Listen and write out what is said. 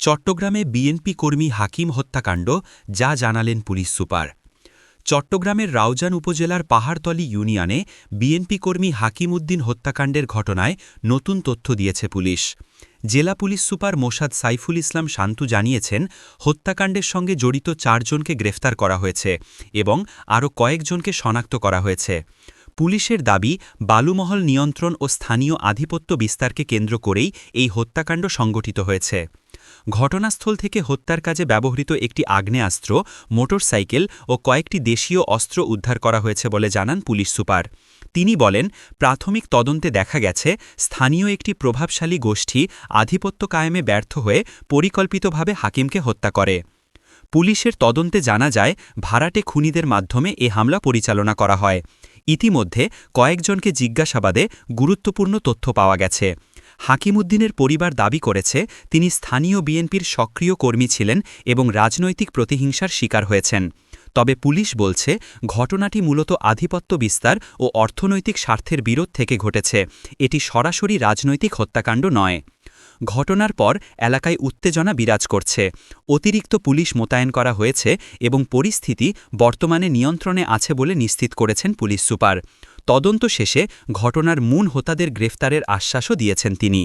চট্টগ্রামে বিএনপি কর্মী হাকিম হত্যাকাণ্ড, যা জানালেন পুলিশ সুপার। চট্টগ্রামের রাউজান উপজেলার পাহাড়তলি ইউনিয়নে বিএনপি কর্মী হাকিম উদ্দিন হত্যাকাণ্ডের ঘটনায় নতুন তথ্য দিয়েছে পুলিশ। জেলা police super Mossad Saiful Islam Shantu জানিয়েছেন, হত্যাকাণ্ডের সঙ্গে জড়িত চারজনকে গ্রেফতার করা হয়েছে এবং আরও কয়েকজনকে শনাক্ত করা হয়েছে। পুলিশের দাবি, বালুমহল নিয়ন্ত্রণ ও স্থানীয় আধিপত্য বিস্তারকে কেন্দ্র করেই এই হত্যাকাণ্ড সংগঠিত হয়েছে। ঘটনাস্থল থেকে হত্যার কাজে ব্যবহৃত একটি আগ্নেয়াস্ত্র, মোটরসাইকেল ও কয়েকটি দেশীয় অস্ত্র উদ্ধার করা হয়েছে বলে জানান পুলিশ সুপার। তিনি বলেন, প্রাথমিক তদন্তে দেখা গেছে, স্থানীয় একটি প্রভাবশালী গোষ্ঠী আধিপত্য কায়েমে ব্যর্থ হয়ে পরিকল্পিতভাবে হাকিমকে হত্যা করে। পুলিশের তদন্তে জানা যায়, ভাড়াটে খুনিদের মাধ্যমে এ হামলা পরিচালনা করা হয়। ইতিমধ্যে কয়েকজনকে জিজ্ঞাসাবাদে গুরুত্বপূর্ণ তথ্য পাওয়া গেছে। হাকিমুদ্দিনের পরিবার দাবি করেছে, তিনি স্থানীয় বিএনপির সক্রিয় কর্মী ছিলেন এবং রাজনৈতিক প্রতিহিংসার শিকার হয়েছেন। তবে পুলিশ বলছে, ঘটনাটি মূলত আধিপত্য বিস্তার ও অর্থনৈতিক স্বার্থের বিরোধ থেকে ঘটেছে। এটি সরাসরি রাজনৈতিক হত্যাকাণ্ড নয়। ঘটনার পর এলাকায় উত্তেজনা বিরাজ করছে। অতিরিক্ত পুলিশ মোতায়েন করা হয়েছে এবং পরিস্থিতি বর্তমানে নিয়ন্ত্রণে আছে বলে নিশ্চিত করেছেন পুলিশ সুপার। তদন্ত শেষে ঘটনার মূল হোতাদের গ্রেফতারের আশ্বাসও দিয়েছেন তিনি।